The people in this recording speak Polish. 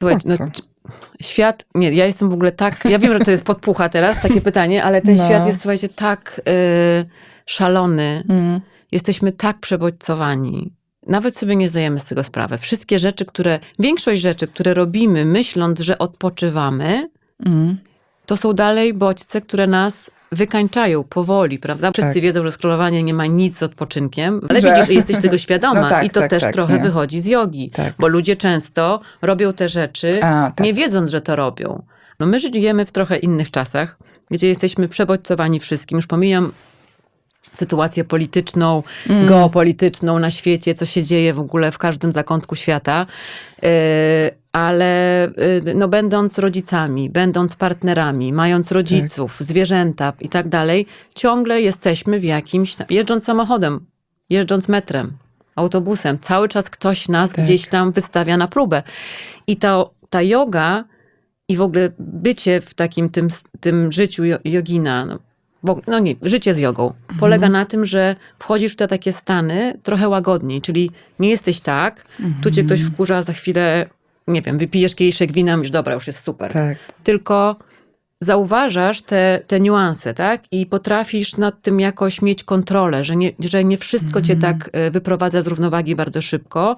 Słuchajcie, no, świat, nie, ja jestem w ogóle tak, ja wiem, że to jest podpucha teraz, takie pytanie, ale ten No. świat jest, słuchajcie, tak y, szalony. Mm. Jesteśmy tak przebodźcowani. Nawet sobie nie zdajemy z tego sprawy. Wszystkie rzeczy, które, większość rzeczy, które robimy, myśląc, że odpoczywamy, Mm. To są dalej bodźce, które nas wykańczają powoli, prawda? Wszyscy Tak. wiedzą, że scrollowanie nie ma nic z odpoczynkiem, ale Że- widzisz, że jesteś tego świadoma No tak, i to tak, też tak, trochę nie. wychodzi z jogi, Tak. bo ludzie często robią te rzeczy, A, tak. nie wiedząc, że to robią. No my żyjemy w trochę innych czasach, gdzie jesteśmy przebodźcowani wszystkim. Już pomijam sytuację polityczną, Mm. geopolityczną na świecie, co się dzieje w ogóle w każdym zakątku świata. Yy, Ale yy, no, będąc rodzicami, będąc partnerami, mając rodziców, zwierzęta i tak dalej, ciągle jesteśmy w jakimś, jeżdżąc samochodem, jeżdżąc metrem, autobusem, cały czas ktoś nas Tak. gdzieś tam wystawia na próbę. I ta, ta yoga i w ogóle bycie w takim tym, tym życiu jo- jogina, no, bo, no nie, życie z jogą, polega na tym, że wchodzisz w te takie stany trochę łagodniej, czyli nie jesteś tak, tu cię ktoś wkurza, za chwilę, nie wiem, wypijesz kieliszek wina, już dobra, już jest super. Tak. Tylko zauważasz te, te niuanse, tak? I potrafisz nad tym jakoś mieć kontrolę, że nie, że nie wszystko cię tak e, wyprowadza z równowagi bardzo szybko,